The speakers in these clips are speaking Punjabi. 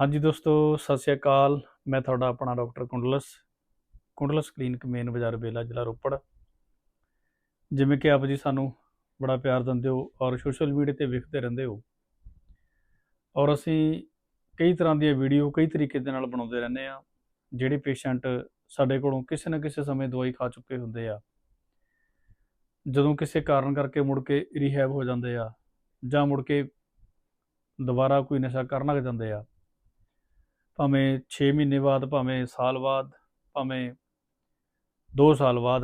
ਹਾਂਜੀ ਦੋਸਤੋ, ਸਤਿ ਸ਼੍ਰੀ ਅਕਾਲ। ਮੈਂ ਤੁਹਾਡਾ ਆਪਣਾ doctor Kundals Kundals clinic main ਬਾਜ਼ਾਰ ਬੇਲਾ, ਜ਼ਿਲ੍ਹਾ ਰੋਪੜ। ਜਿਵੇਂ ਕਿ ਆਪ ਜੀ ਸਾਨੂੰ ਬੜਾ ਪਿਆਰ ਦਿੰਦੇ ਹੋ ਔਰ ਸੋਸ਼ਲ ਮੀਡੀਆ ਤੇ ਵੇਖਦੇ ਰਹਿੰਦੇ ਹੋ। ਔਰ ਅਸੀਂ ਕਈ ਤਰ੍ਹਾਂ ਦੀਆਂ ਵੀਡੀਓ ਕਈ ਤਰੀਕੇ ਦੇ ਨਾਲ ਬਣਾਉਂਦੇ ਰਹਿੰਦੇ ਆ ਜਿਹੜੇ ਪੇਸ਼ੈਂਟ ਸਾਡੇ ਕੋਲੋਂ ਕਿਸੇ ਨਾ ਕਿਸੇ ਸਮੇਂ ਦਵਾਈ ਖਾ ਚੁੱਕੇ ਹੁੰਦੇ ਆ। ਜਦੋਂ ਕਿਸੇ ਕਾਰਨ ਕਰਕੇ ਮੁੜ ਕੇ ਰੀਹੈਬ ਹੋ ਜਾਂਦੇ ਆ ਜਾਂ ਮੁੜ ਕੇ ਦੁਬਾਰਾ ਕੋਈ ਨਸ਼ਾ ਕਰਨ ਲੱਗ ਜਾਂਦੇ ਆ ਭਾਵੇਂ 6 ਮਹੀਨੇ ਬਾਅਦ, ਭਾਵੇਂ ਸਾਲ ਬਾਅਦ, ਭਾਵੇਂ 2 ਸਾਲ ਬਾਅਦ,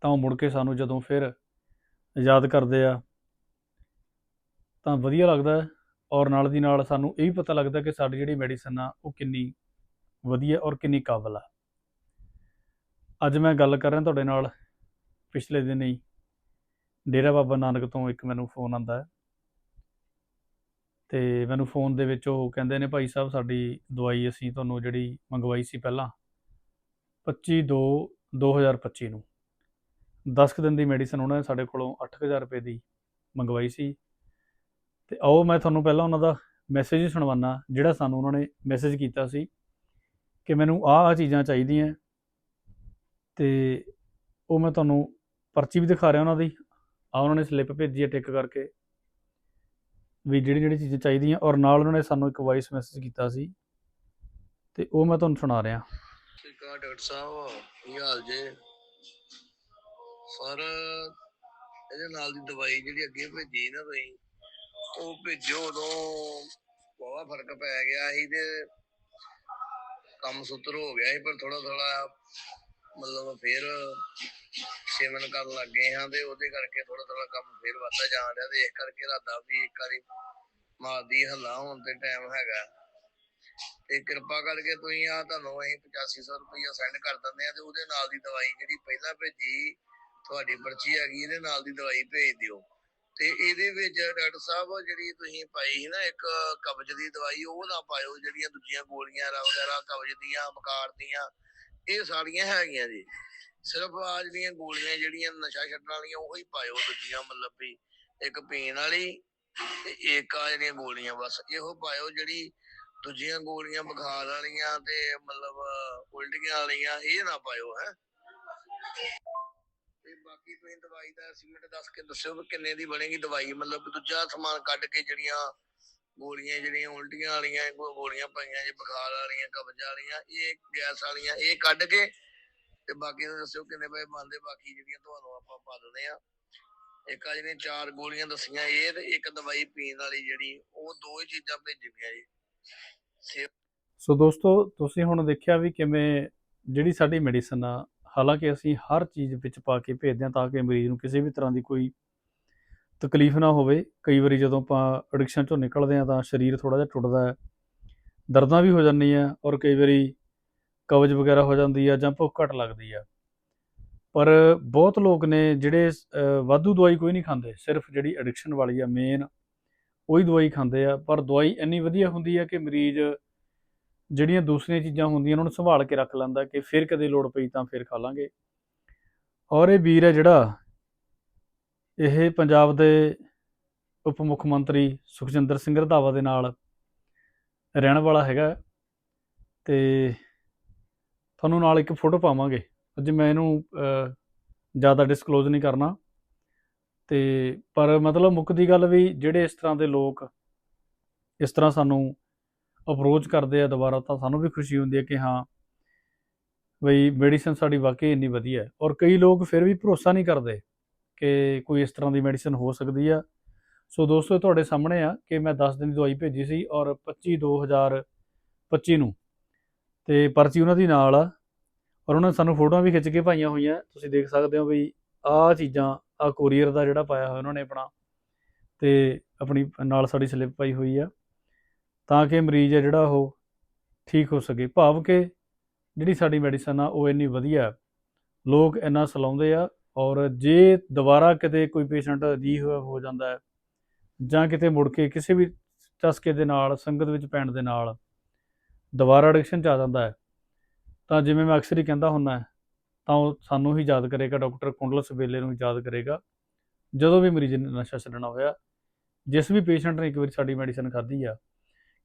ਤਾਂ ਉਹ ਮੁੜ ਕੇ ਸਾਨੂੰ ਜਦੋਂ ਫਿਰ ਯਾਦ ਕਰਦੇ ਆ, ਤਾਂ ਵਧੀਆ ਲੱਗਦਾ ਔਰ ਨਾਲ ਦੀ ਨਾਲ ਸਾਨੂੰ ਇਹ ਵੀ ਪਤਾ ਲੱਗਦਾ ਕਿ ਸਾਡੀ ਜਿਹੜੀ ਮੈਡੀਸਨ ਆ, ਉਹ ਕਿੰਨੀ ਵਧੀਆ ਔਰ ਕਿੰਨੀ ਕਾਬਲ ਆ। ਅੱਜ ਮੈਂ ਗੱਲ ਕਰ ਰਿਹਾ ਤੁਹਾਡੇ ਨਾਲ, ਪਿਛਲੇ ਦਿਨ ਹੀ ਡੇਰਾ ਬਾਬਾ ਨਾਨਕ ਤੋਂ ਇੱਕ ਮੈਨੂੰ ਫੋਨ ਆਂਦਾ ਹੈ। ਤੇ ਮੈਨੂੰ ਫੋਨ ਦੇ ਵਿੱਚ ਉਹ ਕਹਿੰਦੇ ਨੇ, ਭਾਈ ਸਾਹਿਬ, ਸਾਡੀ ਦਵਾਈ ਅਸੀਂ ਤੁਹਾਨੂੰ ਜਿਹੜੀ ਮੰਗਵਾਈ ਸੀ ਪਹਿਲਾਂ 25 2 2025 ਨੂੰ 10 ਕੁ ਦਿਨ ਦੀ ਮੈਡੀਸਨ ਉਹਨਾਂ ਨੇ ਸਾਡੇ ਕੋਲੋਂ 8000 ਰੁਪਏ ਦੀ ਮੰਗਵਾਈ ਸੀ ਤੇ ਆਓ ਮੈਂ ਤੁਹਾਨੂੰ ਪਹਿਲਾਂ ਉਹਨਾਂ ਦਾ ਮੈਸੇਜ ਹੀ ਸੁਣਵਾਉਣਾ ਜਿਹੜਾ ਸਾਨੂੰ ਉਹਨਾਂ ਨੇ ਮੈਸੇਜ ਕੀਤਾ ਸੀ ਕਿ ਮੈਨੂੰ ਆਹ ਆਹ ਚੀਜ਼ਾਂ ਚਾਹੀਦੀਆਂ ਤੇ ਉਹ ਮੈਂ ਤੁਹਾਨੂੰ ਪਰਚੀ ਵੀ ਦਿਖਾ ਰਿਹਾ ਉਹਨਾਂ ਦੀ ਆ ਉਹਨਾਂ ਨੇ ਸਲਿੱਪ ਭੇਜੀ ਹੈ ਟਿਕ ਕਰਕੇ ਵੀ ਜਿਹੜੀ ਜਿਹੜੀ ਚੀਜ਼ਾਂ ਚਾਹੀਦੀਆਂ ਔਰ ਨਾਲ ਉਹਨਾਂ ਨੇ ਸਾਨੂੰ ਇੱਕ ਵਾਇਸ ਮੈਸੇਜ ਕੀਤਾ ਸੀ ਤੇ ਉਹ ਮੈਂ ਤੁਹਾਨੂੰ ਸੁਣਾ ਰਿਹਾ। ਸਿਕਾ ਡਾਕਟਰ ਸਾਹਿਬ, ਕੀ ਹਾਲ ਜੇ? ਸਰ, ਇਹਦੇ ਨਾਲ ਦੀ ਦਵਾਈ ਜਿਹੜੀ ਅੱਗੇ ਭੇਜੀ ਨਾ ਤੁਸੀਂ, ਉਹ ਭੇਜੋ ਉਦੋਂ ਬਹੁਤ ਫ਼ਰਕ ਪੈ ਗਿਆ ਸੀ ਤੇ ਕੰਮ ਸੁਤਰ ਹੋ ਗਿਆ ਸੀ, ਪਰ ਥੋੜਾ ਥੋੜਾ ਮਤਲਬ ਫੇਰ ਸੇਵਨ ਕਰਨ ਲੱਗ ਗਏ ਹਾਂ ਤੇ ਉਹਦੇ ਕਰਕੇ ਥੋੜਾ ਥੋੜਾ ਕੰਮ ਫੇਰ ਵੱਧਦਾ ਜਾਣ ਰਿਹਾ ਤੇ ਇਸ ਕਰਕੇ ਇਰਾਦਾ ਵੀ ਇੱਕ ਵਾਰੀ ਮਾਰਦੀ ਹੱਲਾ ਹੋਣ ਤੇ ਟਾਈਮ ਹੈਗਾ। ਤੇ ਕਿਰਪਾ ਕਰਕੇ ਤੁਸੀਂ ਆ ਤੁਹਾਨੂੰ ਅਸੀਂ 8500 ਰੁਪਇਆ ਸੈਂਡ ਕਰ ਦਿੰਦੇ ਆ ਤੇ ਉਹਦੇ ਨਾਲ ਦੀ ਦਵਾਈ ਜਿਹੜੀ ਪਹਿਲਾਂ ਭੇਜੀ ਤੁਹਾਡੀ ਪਰਚੀ ਹੈਗੀ, ਇਹਦੇ ਨਾਲ ਦੀ ਦਵਾਈ ਭੇਜ ਦਿਓ। ਤੇ ਇਹਦੇ ਵਿੱਚ ਡਾਕਟਰ ਸਾਹਿਬ ਜਿਹੜੀ ਤੁਸੀਂ ਪਾਈ ਸੀ ਨਾ ਇੱਕ ਕਬਜ਼ ਦੀ ਦਵਾਈ, ਉਹ ਨਾ ਪਾਇਓ ਜਿਹੜੀਆਂ ਦੂਜੀਆਂ ਗੋਲੀਆਂ ਵਗੈਰਾ ਕਬਜ਼ ਦੀਆਂ ਬੁਖਾਰ ਦੀਆਂ ਇਹ ਸਾਰੀਆਂ ਹੈਗੀਆਂ ਜੀ। ਸਿਰਫ ਆ ਜਿਹੜੀਆਂ ਗੋਲੀਆਂ, ਜਿਹੜੀਆਂ ਨਸ਼ਾ ਛੱਡਣ ਵਾਲੀਆਂ, ਉਹੀ ਪਾਇਓ ਦੂਜੀਆਂ, ਮਤਲਬ ਵੀ ਇੱਕ ਪੀਣ ਵਾਲੀ ਤੇ ਇੱਕ ਆ ਜਿਹੜੀਆਂ ਗੋਲੀਆਂ, ਬਸ ਇਹੋ ਪਾਇਓ ਜਿਹੜੀ ਦੂਜੀਆਂ ਗੋਲੀਆਂ ਬੁਖਾਰ ਵਾਲੀਆਂ ਤੇ ਮਤਲਬ ਉਲਟੀਆਂ ਵਾਲੀਆਂ, ਇਹ ਨਾ ਪਾਇਓ, ਹੈ। ਤੇ ਬਾਕੀ ਤੁਸੀਂ ਦਵਾਈ ਦਾ ਸੀਮੈਂਟ ਦੱਸ ਕੇ ਦੱਸਿਓ ਵੀ ਕਿੰਨੇ ਦੀ ਬਣੇਗੀ। ਦਵਾਈ ਮਤਲਬ ਦੂਜਾ ਸਮਾਨ ਕੱਢ ਕੇ ਜਿਹੜੀਆਂ ਗੋਲੀਆਂ ਜਿਹੜੀਆਂ ਉਲਟੀਆਂ ਵਾਲੀਆਂ ਗੋ- ਗੋਲੀਆਂ ਪਾਈਆਂ ਜੇ, ਬੁਖਾਰ ਵਾਲੀਆਂ, ਕਬਜ਼ ਵਾਲੀਆਂ, ਇਹ ਗੈਸ ਵਾਲੀਆਂ, ਇਹ ਕੱਢ ਕੇ ਤੇ ਬਾਕੀ ਨੂੰ ਦੱਸਿਓ ਕਿੰਨੇ ਪੈਸੇ ਬਣਦੇ, ਬਾਕੀ ਜਿਹੜੀਆਂ ਤੁਹਾਨੂੰ ਆਪਾਂ ਪਾ ਦਿੰਦੇ ਆ ਇੱਕ ਆ ਜਿਹੜੀਆਂ ਚਾਰ ਗੋਲੀਆਂ ਦੱਸੀਆਂ, ਇਹ ਤੇ ਇੱਕ ਦਵਾਈ ਪੀਣ ਵਾਲੀ ਜਿਹੜੀ, ਉਹ ਦੋ ਹੀ ਚੀਜ਼ਾਂ ਭੇਜਣੀਆਂ ਜੀ। ਸੋ ਦੋਸਤੋ, ਤੁਸੀਂ ਹੁਣ ਦੇਖਿਆ ਵੀ ਕਿਵੇਂ ਜਿਹੜੀ ਸਾਡੀ ਮੈਡੀਸਨ ਆ, ਹਾਲਾਂਕਿ ਅਸੀਂ ਹਰ ਚੀਜ਼ ਵਿੱਚ ਪਾ ਕੇ ਭੇਜਦੇ ਹਾਂ ਤਾਂ ਕਿ ਮਰੀਜ਼ ਨੂੰ ਕਿਸੇ ਵੀ ਤਰ੍ਹਾਂ ਦੀ ਕੋਈ ਤਕਲੀਫ ਨਾ ਹੋਵੇ। ਕਈ ਵਾਰੀ ਜਦੋਂ ਆਪਾਂ ਐਡਿਕਸ਼ਨ ਚੋਂ ਨਿਕਲਦੇ ਹਾਂ ਤਾਂ ਸਰੀਰ ਥੋੜਾ ਜਿਹਾ ਟੁੱਟਦਾ ਹੈ। ਦਰਦਾਂ ਵੀ ਹੋ ਜਾਂਦੀਆਂ ਔਰ ਕਈ ਵਾਰੀ ਕਬਜ਼ ਵਗੈਰਾ ਹੋ ਜਾਂਦੀ ਆ ਜਾਂ ਭੁੱਖ ਘਟ ਲੱਗਦੀ ਆ ਪਰ ਬਹੁਤ ਲੋਕ ਨੇ ਜਿਹੜੇ ਵਾਧੂ ਦਵਾਈ ਕੋਈ ਨਹੀਂ ਖਾਂਦੇ। ਸਿਰਫ ਜਿਹੜੀ ਐਡਿਕਸ਼ਨ ਵਾਲੀ ਆ ਮੇਨ ਉਹੀ ਦਵਾਈ ਖਾਂਦੇ ਆ। ਪਰ ਦਵਾਈ ਇੰਨੀ ਵਧੀਆ ਹੁੰਦੀ ਆ ਕਿ ਮਰੀਜ਼ ਜਿਹੜੀਆਂ ਦੂਸਰੀਆਂ ਚੀਜ਼ਾਂ ਹੁੰਦੀਆਂ ਉਹਨਾਂ ਨੂੰ ਸੰਭਾਲ ਕੇ ਰੱਖ ਲੈਂਦਾ ਕਿ ਫਿਰ ਕਦੇ ਲੋੜ ਪਈ ਤਾਂ ਫਿਰ ਖਾ ਲਾਂਗੇ। ਔਰ ਇਹ ਵੀਰ ਹੈ ਜਿਹੜਾ ਇਹ ਪੰਜਾਬ ਦੇ ਉਪ ਮੁੱਖ ਮੰਤਰੀ ਸੁਖਜਿੰਦਰ ਸਿੰਘ ਰਧਾਵਾ ਦੇ ਨਾਲ ਰਹਿਣ ਵਾਲਾ ਹੈਗਾ ਤੇ ਤੁਹਾਨੂੰ ਨਾਲ ਇੱਕ ਫੋਟੋ ਪਾਵਾਂਗੇ। ਅੱਜ ਮੈਂ ਇਹਨੂੰ ਜ਼ਿਆਦਾ ਡਿਸਕਲੋਜ਼ ਨਹੀਂ ਕਰਨਾ। ਤੇ ਪਰ ਮਤਲਬ ਮੁੱਕਦੀ ਗੱਲ ਵੀ ਜਿਹੜੇ ਇਸ ਤਰ੍ਹਾਂ ਦੇ ਲੋਕ ਇਸ ਤਰ੍ਹਾਂ ਸਾਨੂੰ ਅਪਰੋਚ ਕਰਦੇ ਆ ਦੁਬਾਰਾ ਤਾਂ ਸਾਨੂੰ ਵੀ ਖੁਸ਼ੀ ਹੁੰਦੀ ਹੈ ਕਿ ਹਾਂ, ਬਈ ਮੈਡੀਸਨ ਸਾਡੀ ਵਾਕਈ ਇੰਨੀ ਵਧੀਆ ਹੈ। ਔਰ ਕਈ ਲੋਕ ਫਿਰ ਵੀ ਭਰੋਸਾ ਨਹੀਂ ਕਰਦੇ ਕਿ ਕੋਈ ਇਸ ਤਰ੍ਹਾਂ ਦੀ ਮੈਡੀਸਨ ਹੋ ਸਕਦੀ ਆ। ਸੋ ਦੋਸਤੋ ਤੁਹਾਡੇ ਸਾਹਮਣੇ ਆ ਕਿ ਮੈਂ 10 ਦਿਨ ਦੀ ਦਵਾਈ ਭੇਜੀ ਸੀ ਔਰ 25 2025 ਨੂੰ। ਤੇ ਪਰਚੀ ਉਹਨਾਂ ਦੀ ਨਾਲ ਆ ਔਰ ਉਹਨਾਂ ਨੇ ਸਾਨੂੰ ਫੋਟੋਆਂ ਵੀ ਖਿੱਚ ਕੇ ਪਾਈਆਂ ਹੋਈਆਂ। ਤੁਸੀਂ ਦੇਖ ਸਕਦੇ ਹੋ ਵੀ ਆਹ ਚੀਜ਼ਾਂ ਆ ਕੋਰੀਅਰ ਦਾ ਜਿਹੜਾ ਪਾਇਆ ਹੋਇਆ ਉਹਨਾਂ ਨੇ ਆਪਣਾ। ਤੇ ਆਪਣੀ ਨਾਲ ਸਾਡੀ ਸਲਿੱਪ ਪਾਈ ਹੋਈ ਆ ਤਾਂ ਕਿ ਮਰੀਜ਼ ਆ ਜਿਹੜਾ ਉਹ ਠੀਕ ਹੋ ਸਕੇ। ਭਾਵ ਕਿ ਜਿਹੜੀ ਸਾਡੀ ਮੈਡੀਸਨ ਆ ਉਹ ਇੰਨੀ ਵਧੀਆ ਲੋਕ ਇੰਨਾ ਸਲਾਉਂਦੇ ਆ ਔਰ ਜੇ ਦੁਬਾਰਾ ਕਿਤੇ ਕੋਈ ਪੇਸ਼ੈਂਟ ਦੀ ਹੋ ਜਾਂਦਾ ਹੈ ਜਾਂ ਕਿਤੇ ਮੁੜ ਕੇ ਕਿਸੇ ਵੀ ਚਸਕੇ ਦੇ ਨਾਲ, ਸੰਗਤ ਵਿੱਚ ਪੈਣ ਦੇ ਨਾਲ ਦੁਬਾਰਾ ਐਡਿਕਸ਼ਨ ਚ ਆ ਜਾਂਦਾ ਹੈ, ਤਾਂ ਜਿਵੇਂ ਮੈਂ ਅਕਸਰ ਹੀ ਕਹਿੰਦਾ ਹੁੰਦਾ ਤਾਂ ਉਹ ਸਾਨੂੰ ਹੀ ਯਾਦ ਕਰੇਗਾ, ਡਾਕਟਰ ਕੁੰਡਲ ਸਵੇਲੇ ਨੂੰ ਯਾਦ ਕਰੇਗਾ, ਜਦੋਂ ਵੀ ਮਰੀਜ਼ ਨੇ ਨਸ਼ਾ ਛੱਡਣਾ ਹੋਇਆ, ਜਿਸ ਵੀ ਪੇਸ਼ੈਂਟ ਨੇ ਇੱਕ ਵਾਰੀ ਸਾਡੀ ਮੈਡੀਸਨ ਖਾਧੀ ਆ,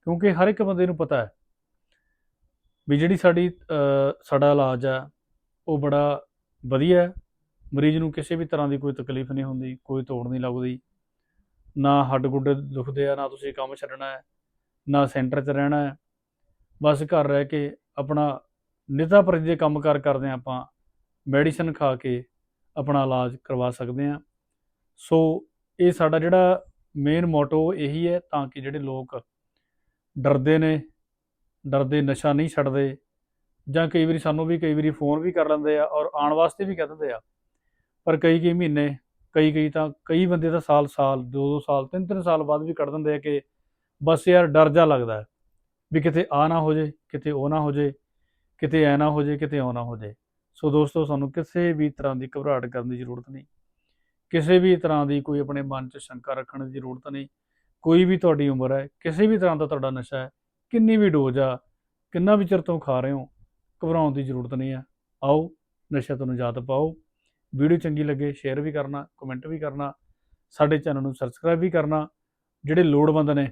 ਕਿਉਂਕਿ ਹਰ ਇੱਕ ਬੰਦੇ ਨੂੰ ਪਤਾ ਹੈ ਵੀ ਜਿਹੜੀ ਸਾਡੀ ਸਾਡਾ ਇਲਾਜ ਹੈ ਉਹ ਬੜਾ ਵਧੀਆ ਹੈ ਮਰੀਜ਼ ਨੂੰ ਕਿਸੇ ਵੀ ਤਰ੍ਹਾਂ ਦੀ ਕੋਈ ਤਕਲੀਫ ਨਹੀਂ ਹੁੰਦੀ, ਕੋਈ ਤੋੜ ਨਹੀਂ ਲੱਗਦੀ। ਨਾ ਹੱਡ ਗੁੱਡੇ ਦੁਖਦੇ ਆ, ਨਾ ਤੁਸੀਂ ਕੰਮ ਛੱਡਣਾ ਹੈ, ਨਾ ਸੈਂਟਰ 'ਚ ਰਹਿਣਾ ਹੈ। ਬਸ ਘਰ ਰਹਿ ਕੇ ਆਪਣਾ ਨਿਤਾ ਪ੍ਰਤੀ ਦੇ ਕੰਮ ਕਾਰ ਕਰਦੇ ਹਾਂ ਆਪਾਂ, ਮੈਡੀਸਨ ਖਾ ਕੇ ਆਪਣਾ ਇਲਾਜ ਕਰਵਾ ਸਕਦੇ ਹਾਂ। ਸੋ ਇਹ ਸਾਡਾ ਜਿਹੜਾ ਮੇਨ ਮੋਟੋ ਇਹੀ ਹੈ ਤਾਂ ਕਿ ਜਿਹੜੇ ਲੋਕ ਡਰਦੇ ਨੇ, ਡਰਦੇ ਨਸ਼ਾ ਨਹੀਂ ਛੱਡਦੇ ਜਾਂ ਕਈ ਵਾਰੀ ਸਾਨੂੰ ਵੀ ਕਈ ਵਾਰੀ ਫੋਨ ਵੀ ਕਰ ਲੈਂਦੇ ਆ ਔਰ ਆਉਣ ਵਾਸਤੇ ਵੀ ਕਹਿ ਦਿੰਦੇ ਆ ਪਰ ਕਈ ਕਈ ਮਹੀਨੇ, ਕਈ ਕਈ ਤਾਂ, ਕਈ ਬੰਦੇ ਤਾਂ ਸਾਲ ਸਾਲ, ਦੋ ਦੋ ਸਾਲ, ਤਿੰਨ ਤਿੰਨ ਸਾਲ ਬਾਅਦ ਵੀ ਕੱਢ ਦਿੰਦੇ ਆ ਕਿ ਬਸ ਯਾਰ ਡਰ ਜਾ ਲੱਗਦਾ ਵੀ ਕਿਤੇ ਆ ਨਾ ਹੋ ਜੇ, ਕਿਤੇ ਉਹ ਨਾ ਹੋ ਜੇ, ਕਿਤੇ ਐ ਨਾ ਹੋ ਜੇ, ਕਿਤੇ ਉਹ ਨਾ ਹੋ ਜੇ। ਸੋ ਦੋਸਤੋ, ਸਾਨੂੰ ਕਿਸੇ ਵੀ ਤਰ੍ਹਾਂ ਦੀ ਘਬਰਾਹਟ ਕਰਨ ਦੀ ਜ਼ਰੂਰਤ ਨਹੀਂ। ਕਿਸੇ ਵੀ ਤਰ੍ਹਾਂ ਦੀ ਕੋਈ ਆਪਣੇ ਮਨ 'ਚ ਸ਼ੰਕਾ ਰੱਖਣ ਦੀ ਜ਼ਰੂਰਤ ਨਹੀਂ। ਕੋਈ ਵੀ ਤੁਹਾਡੀ ਉਮਰ ਹੈ, ਕਿਸੇ ਵੀ ਤਰ੍ਹਾਂ ਦਾ ਤੁਹਾਡਾ ਨਸ਼ਾ ਹੈ, ਕਿੰਨੀ ਵੀ ਡੋਜ਼ ਆ, ਕਿੰਨਾ ਵੀ ਚਿਰ ਤੋਂ ਖਾ ਰਹੇ ਹੋ, ਘਬਰਾਉਣ ਦੀ ਜ਼ਰੂਰਤ ਨਹੀਂ ਹੈ। ਆਓ, ਨਸ਼ਾ ਤੋਂ ਨਿਜਾਤ ਪਾਓ। ਵੀਡੀਓ ਚੰਗੀ ਲੱਗੇ ਸ਼ੇਅਰ ਵੀ ਕਰਨਾ ਕਮੈਂਟ ਵੀ ਕਰਨਾ, ਸਾਡੇ ਚੈਨਲ ਨੂੰ ਸਬਸਕ੍ਰਾਈਬ ਵੀ ਕਰਨਾ, ਜਿਹੜੇ ਲੋੜਵੰਦ ਨੇ,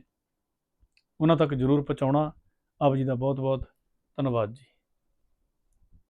ਉਹਨਾਂ ਤੱਕ ਜ਼ਰੂਰ ਪਹੁੰਚਾਉਣਾ। ਆਪ ਜੀ ਦਾ ਬਹੁਤ ਬਹੁਤ ਧੰਨਵਾਦ ਜੀ।